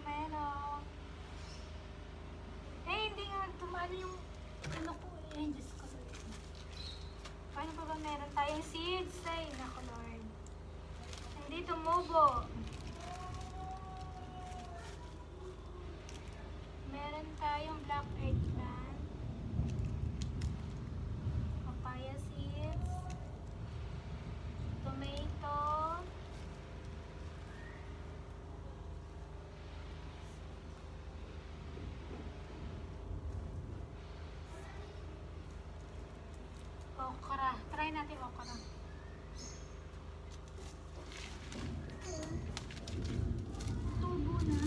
pomelo. Eh, hindi nga tumano yung ano ko. Eh, Diyos ko. Paano pa ba meron tayong seeds? Ay, nako Lord. Hindi tumubo. Meron tayong black eggplant. Okra. Try natin okra. Tubo na.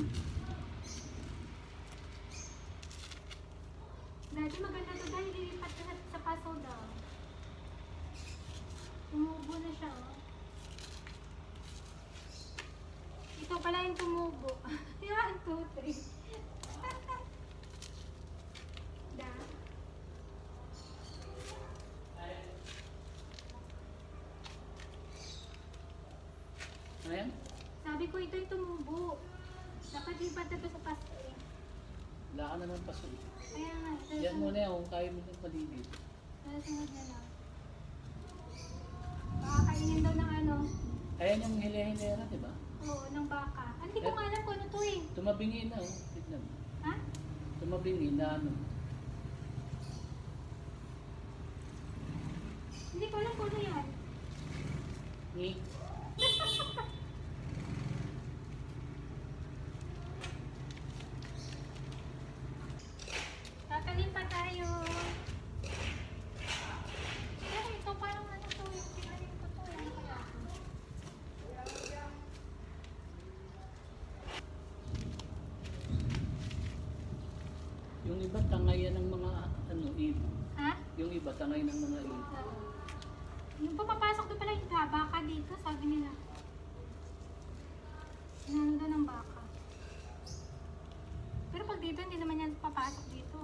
Dati maganda to dahil lilipat ka sa, sa paso daw. Tumubo na siya, oh. Ito pala yung tumubo. Yan, two, three. Ayan. Sabi ko ito yung tumubo. Dapat lipat na to sa paso eh. Wala ka naman paso. Kaya nga, ito Yan muna yan kung kaya mo nang paligid. Sunod na lang. Baka kainin daw ng ano, Ayan yung hile-hilera, di ba? oo, ng baka. Ah, Hindi ko nga alam kung ano to eh. Tumabingi na, oh. Tignan mo. Ha? Tumabingi na ano. Hindi ko alam kung ano yan. Ni. Tatanim pa tayo. Pero ito parang ano to yung tinanim ko to. Ano kaya? Iba tangayan ng mga ano, ibon. Ha? Yung iba tangay ng mga ibon. Yung papapasok doon pala yung ah, baka dito, sabi nila. Sinano daw ng baka. Pero pag dito, hindi naman yan papasok dito.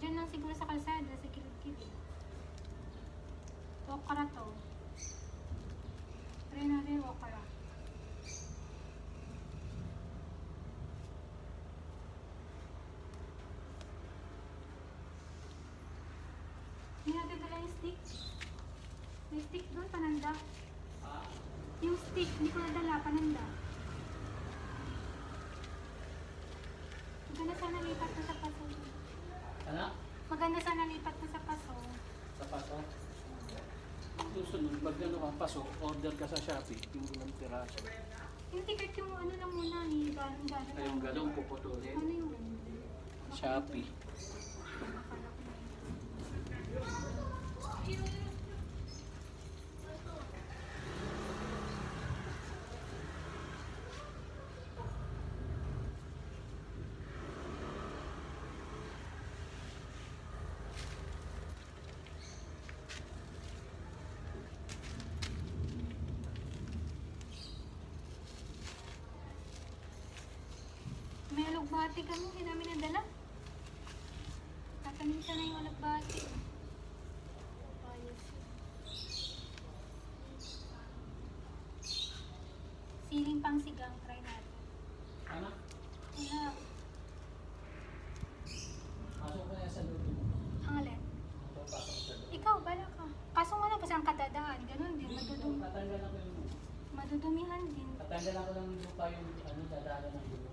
Diyan lang siguro sa kalsada, sa kilid-kilid. Okra to. Try natin yung okra. Hindi natin dala yung stick. May stick doon, pananda. Yung stick, hindi ko nadala, pananda. Maganda sana lipat na sa paso. Ano? Maganda sana lipat na sa paso. Sa paso? Susunod, pag ano ka, paso, order ka sa Shopee, yung ilang piraso. Yung ticket yung ano lang muna ni Ganon Ganon. Ay, yung galong puputulin. Ano yun? Shopee. May alugbati kami, hindi namin nadala. Tatanim ka na yung alugbati. Ayos. Siling pang sigang, try natin. Ano? Wala. Pasok ka na sa loob mo. Ang alin? Ito, pasok sa loob. Ikaw, bala ka. Kaso nga lang, saan ka dadaan? Ganun din, madudum Tatanggal ako yung madudumihan din. Tatanggal ako ng lupa yung ano, dadala ng dulo.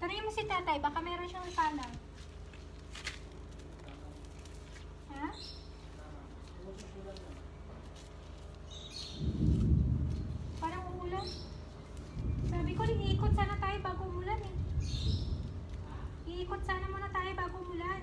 Tanungin mo si tatay, baka meron siyang pala. Ha? Parang umulan. Sabi ko, iikot sana tayo bago umulan eh. Iikot sana muna tayo bago umulan.